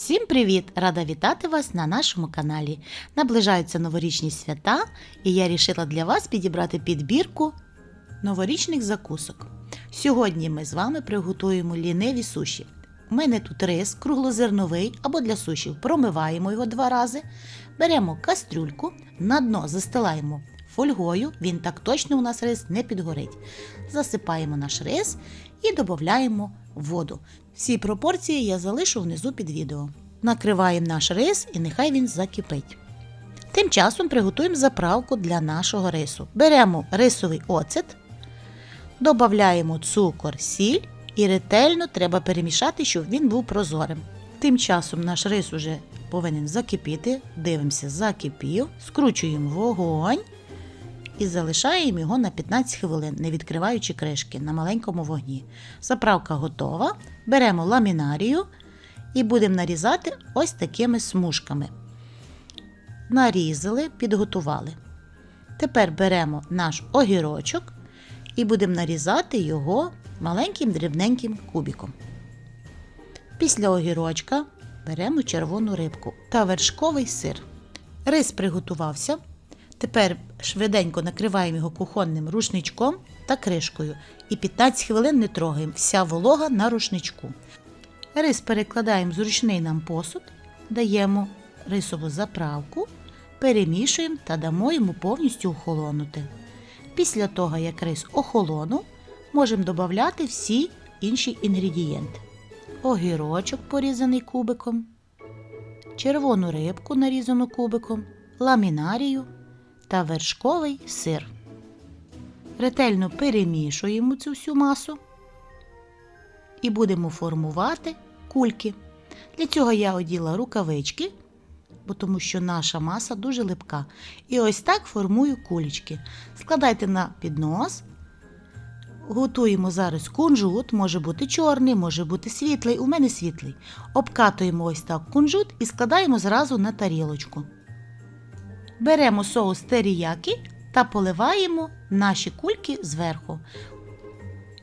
Всім привіт! Рада вітати вас на нашому каналі. Наближаються новорічні свята, і я рішила для вас підібрати підбірку новорічних закусок. Сьогодні ми з вами приготуємо ліниві суші. У мене тут рис круглозерновий або для сушів. Промиваємо його два рази. Беремо кастрюльку, на дно застилаємо фольгою, він так точно у нас рис не підгорить. Засипаємо наш рис і додаємо воду. Всі пропорції я залишу внизу під відео. Накриваємо наш рис і нехай він закипить. Тим часом приготуємо заправку для нашого рису. Беремо рисовий оцет, додаємо цукор, сіль і ретельно треба перемішати, щоб він був прозорим. Тим часом наш рис уже повинен закипіти. Дивимося, закипів, скручуємо вогонь і залишаємо його на 15 хвилин, не відкриваючи кришки на маленькому вогні. Заправка готова. Беремо ламінарію і будемо нарізати ось такими смужками. Нарізали, підготували. Тепер беремо наш огірочок і будемо нарізати його маленьким дрібненьким кубиком. Після огірочка беремо червону рибку та вершковий сир. Рис приготувався. Тепер швиденько накриваємо його кухонним рушничком та кришкою і 15 хвилин не трогаємо. Вся волога на рушничку. Рис перекладаємо в зручний нам посуд, даємо рисову заправку, перемішуємо та дамо йому повністю охолонути. Після того, як рис охолонув, можемо додати всі інші інгредієнти: огірочок порізаний кубиком, червону рибку нарізану кубиком, ламінарію та вершковий сир. Ретельно перемішуємо цю всю масу і будемо формувати кульки. Для цього я оділа рукавички, бо тому що наша маса дуже липка. І ось так формую кулечки. Складайте на піднос. Готуємо зараз кунжут, може бути чорний, може бути світлий. У мене світлий. Обкатуємо ось так кунжут і складаємо зразу на тарілочку. Беремо соус теріякі та поливаємо наші кульки зверху.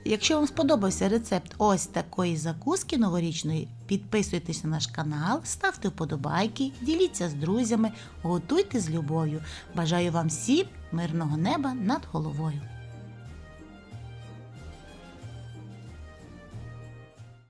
Якщо вам сподобався рецепт ось такої закуски новорічної, підписуйтесь на наш канал, ставте вподобайки, діліться з друзями, готуйте з любов'ю. Бажаю вам всім мирного неба над головою.